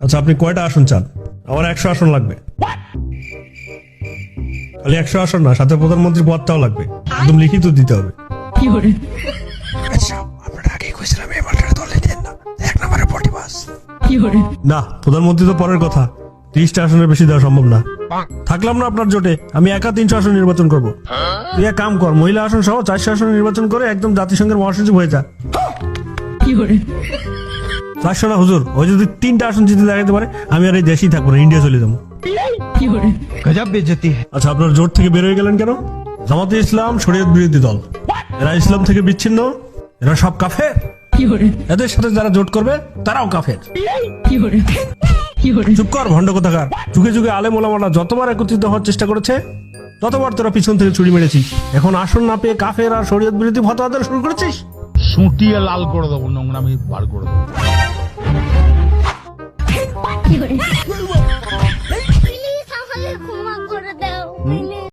আচ্ছা আপনি কয়টা আসন চান? আমার একশো আসন লাগবে। খালি একশো আসন না সাথে প্রধানমন্ত্রী পদটাও লাগবে। একদম লিখিত দিতে হবে। আচ্ছা না। প্রধানমন্ত্রী তো পরের কথা। তিরিশটা আসনের বেশি দেওয়া সম্ভব না। থাকলাম না আপনার জোটে আমি একা তিনশো আসন নির্বাচন করব। তুই এক কাম কর মহিলা আসন সহ চারশো আসন নির্বাচন করে একদম জাতিসংঘের মহাসচিব হয়ে যা। না হুজুর? ওই যদি তিনটা আসন জিতে পারে আমি আর এই দেশেই থাকব না ইন্ডিয়া চলে যাব। গজব বেজতি আচ্ছা আপনার জোট থেকে বের হয়ে গেলেন কেন? জামাতে ইসলাম শরীয়ত বিরোধী দল। এরা ইসলাম থেকে বিচ্ছিন্ন এরা সব কাফের। এদের সাথে যারা জোট করবে তারাও কাফের। চুপ কর ভণ্ড কোথাকার। যুগে যুগে আলেম ওলামারা যতবার একত্রিত হওয়ার চেষ্টা করেছে ততবার তোরা পিছন থেকে চুরি মেরেছিস। এখন আসন না পেয়ে কাফের আর শরীয়ত বিরোধী ফতোয়া শুরু করেছিস? সুটিয়ে লাল করে দেবো নোংরা আমি বার করে দেবো।